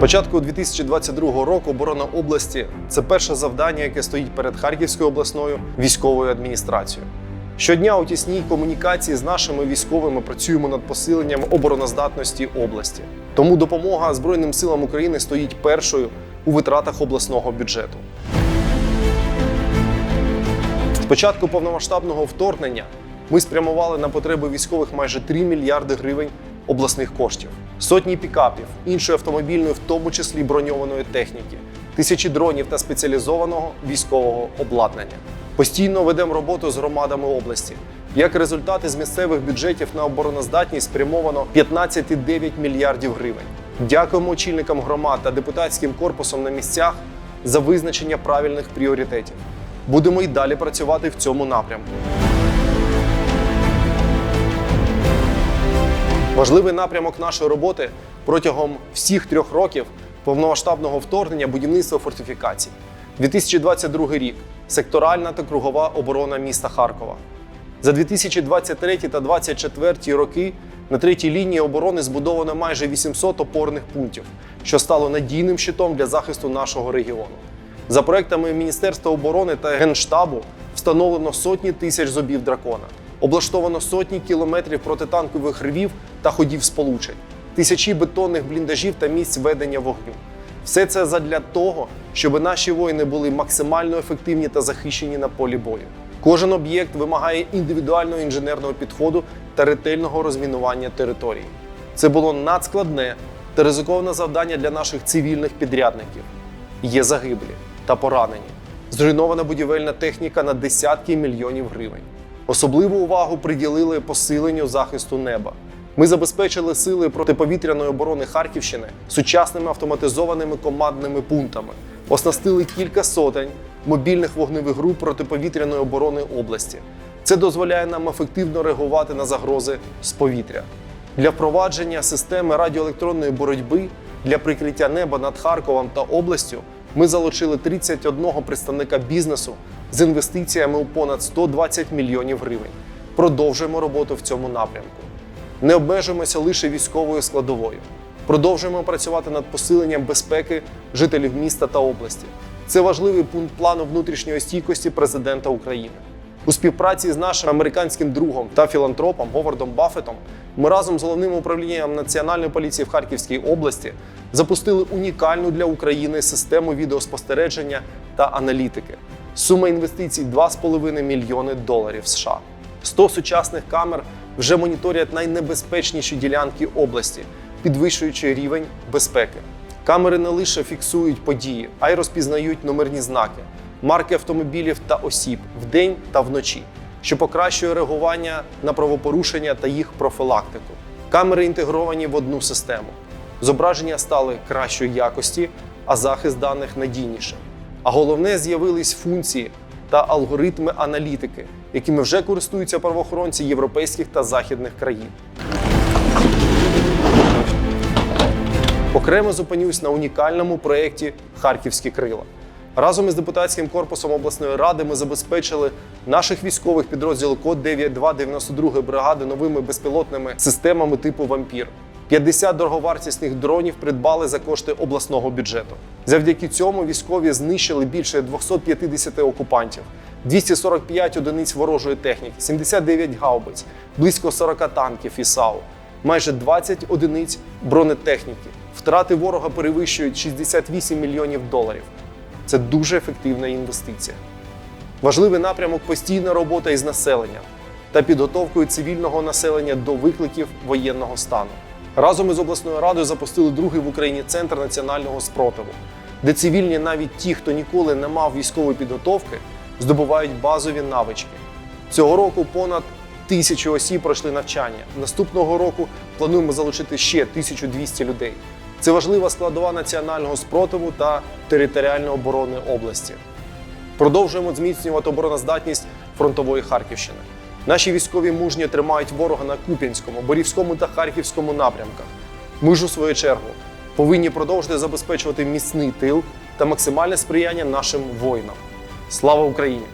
Початку 2022 року оборона області це перше завдання, яке стоїть перед Харківською обласною військовою адміністрацією. Щодня у тісній комунікації з нашими військовими працюємо над посиленням обороноздатності області. Тому допомога Збройним силам України стоїть першою у витратах обласного бюджету. З початку повномасштабного вторгнення ми спрямували на потреби військових майже 3 мільярди гривень обласних коштів, сотні пікапів, іншої автомобільної, в тому числі броньованої техніки, тисячі дронів та спеціалізованого військового обладнання. Постійно ведемо роботу з громадами області. Як результат із місцевих бюджетів на обороноздатність спрямовано 15,9 мільярдів гривень. Дякуємо очільникам громад та депутатським корпусам на місцях за визначення правильних пріоритетів. Будемо й далі працювати в цьому напрямку. Важливий напрямок нашої роботи протягом всіх трьох років повномасштабного вторгнення будівництва фортифікацій. 2022 рік секторальна та кругова оборона міста Харкова. За 2023 та 2024 роки на третій лінії оборони збудовано майже 800 опорних пунктів, що стало надійним щитом для захисту нашого регіону. За проектами Міністерства оборони та Генштабу встановлено сотні тисяч зубів дракона, облаштовано сотні кілометрів протитанкових рвів та ходів сполучень, тисячі бетонних бліндажів та місць ведення вогню. Все це задля того, щоб наші воїни були максимально ефективні та захищені на полі бою. Кожен об'єкт вимагає індивідуального інженерного підходу та ретельного розмінування території. Це було надскладне та ризиковане завдання для наших цивільних підрядників. Є загиблі та поранені. Зруйнована будівельна техніка на десятки мільйонів гривень. Особливу увагу приділили посиленню захисту неба. Ми забезпечили сили протиповітряної оборони Харківщини сучасними автоматизованими командними пунктами, оснастили кілька сотень мобільних вогневих груп протиповітряної оборони області. Це дозволяє нам ефективно реагувати на загрози з повітря. Для впровадження системи радіоелектронної боротьби для прикриття неба над Харковом та областю ми залучили 31 представника бізнесу з інвестиціями у понад 120 мільйонів гривень. Продовжуємо роботу в цьому напрямку. Не обмежуємося лише військовою складовою. Продовжуємо працювати над посиленням безпеки жителів міста та області. Це важливий пункт плану внутрішньої стійкості президента України. У співпраці з нашим американським другом та філантропом Говардом Баффетом ми разом з головним управлінням Національної поліції в Харківській області запустили унікальну для України систему відеоспостереження та аналітики. Сума інвестицій 2,5 мільйони доларів США. 100 сучасних камер вже моніторять найнебезпечніші ділянки області, підвищуючи рівень безпеки. Камери не лише фіксують події, а й розпізнають номерні знаки, марки автомобілів та осіб вдень та вночі, що покращує реагування на правопорушення та їх профілактику. Камери інтегровані в одну систему. Зображення стали кращої якості, а захист даних надійніше. А головне, з'явились функції та алгоритми аналітики, якими вже користуються правоохоронці європейських та західних країн. Окремо зупинюсь на унікальному проєкті Харківські крила. Разом із депутатським корпусом обласної ради ми забезпечили наших військових підрозділу Код 9292 бригади новими безпілотними системами типу Вампір. 50 дороговартісних дронів придбали за кошти обласного бюджету. Завдяки цьому військові знищили більше 250 окупантів, 245 одиниць ворожої техніки, 79 гаубиць, близько 40 танків і САУ, майже 20 одиниць бронетехніки. Втрати ворога перевищують 68 мільйонів доларів. Це дуже ефективна інвестиція. Важливий напрямок постійна робота із населенням та підготовкою цивільного населення до викликів воєнного стану. Разом із обласною радою запустили другий в Україні центр національного спротиву, де цивільні, навіть ті, хто ніколи не мав військової підготовки, здобувають базові навички. Цього року понад тисячу осіб пройшли навчання. Наступного року плануємо залучити ще 1200 людей. Це важлива складова національного спротиву та територіальної оборони області. Продовжуємо зміцнювати обороноздатність фронтової Харківщини. Наші військові мужньо тримають ворога на Куп'янському, Борівському та Харківському напрямках. Ми ж у свою чергу повинні продовжити забезпечувати міцний тил та максимальне сприяння нашим воїнам. Слава Україні!